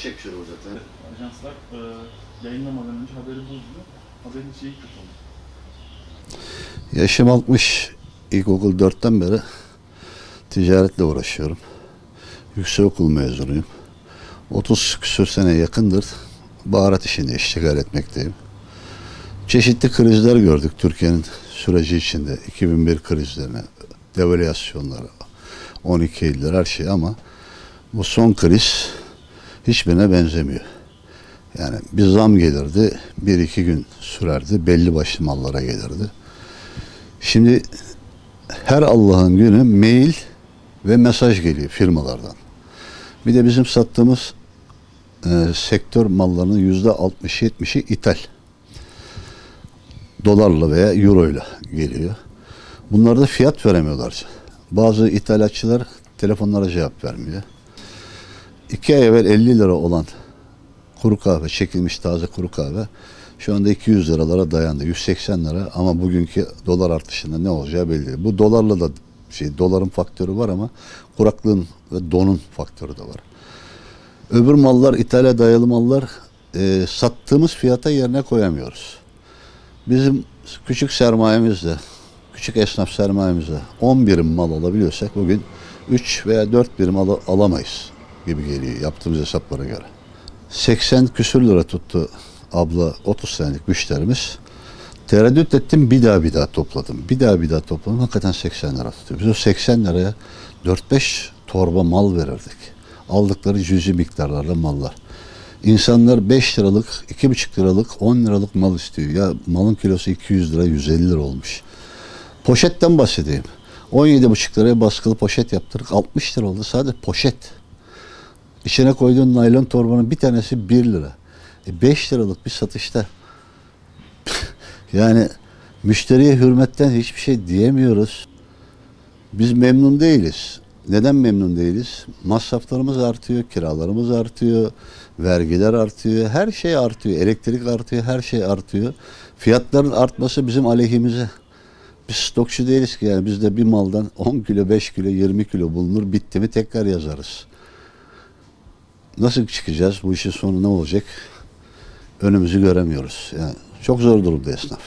Balları çekiyorum zaten. Ajanslar e, yayınlamadan önce haberi bozdu. Haberin şeyi kötü oldu. Yaşım 60. İlkokul 4'ten beri ticaretle uğraşıyorum. Yüksekokul mezunuyum. 30 küsür sene yakındır baharat işinde iştigal etmekteyim. Çeşitli krizler gördük Türkiye'nin süreci içinde. 2001 krizlerini, devalüasyonları, 12 Eylül'ler her şey ama bu son kriz hiçbirine benzemiyor. Yani bir zam gelirdi, bir iki gün sürerdi, belli başlı mallara gelirdi. Şimdi her Allah'ın günü mail ve mesaj geliyor firmalardan. Bir de bizim sattığımız e, sektör mallarının yüzde 60-70'i ithal. Dolarla veya euroyla geliyor. Bunlarda fiyat veremiyorlar. Bazı ithalatçılar telefonlara cevap vermiyor. İki ay evvel 50 lira olan kuru kahve, çekilmiş taze kuru kahve şu anda 200 liralara dayandı. 180 lira ama bugünkü dolar artışında ne olacağı belli değil. Bu dolarla da şey doların faktörü var ama kuraklığın ve donun faktörü de var. Öbür mallar ithale dayalı mallar e, sattığımız fiyata yerine koyamıyoruz. Bizim küçük sermayemizle, küçük esnaf sermayemizle 10 birim mal alabiliyorsak bugün 3 veya 4 birim al- alamayız gibi geliyor yaptığımız hesaplara göre. 80 küsür lira tuttu abla 30 senelik müşterimiz. Tereddüt ettim bir daha bir daha topladım. Bir daha bir daha topladım. Hakikaten 80 lira tutuyor. Biz o 80 liraya 4-5 torba mal verirdik. Aldıkları cüzi miktarlarla mallar. İnsanlar 5 liralık, 2,5 liralık, 10 liralık mal istiyor. Ya malın kilosu 200 lira, 150 lira olmuş. Poşetten bahsedeyim. 17,5 liraya baskılı poşet yaptırdık. 60 lira oldu sadece poşet. İçine koyduğun naylon torbanın bir tanesi 1 lira. E 5 liralık bir satışta. yani müşteriye hürmetten hiçbir şey diyemiyoruz. Biz memnun değiliz. Neden memnun değiliz? Masraflarımız artıyor, kiralarımız artıyor, vergiler artıyor, her şey artıyor, elektrik artıyor, her şey artıyor. Fiyatların artması bizim aleyhimize. Biz stokçu değiliz ki yani bizde bir maldan 10 kilo, 5 kilo, 20 kilo bulunur, bitti mi tekrar yazarız. Nasıl çıkacağız? Bu işin sonu ne olacak? Önümüzü göremiyoruz. Yani çok zor durumda esnaf.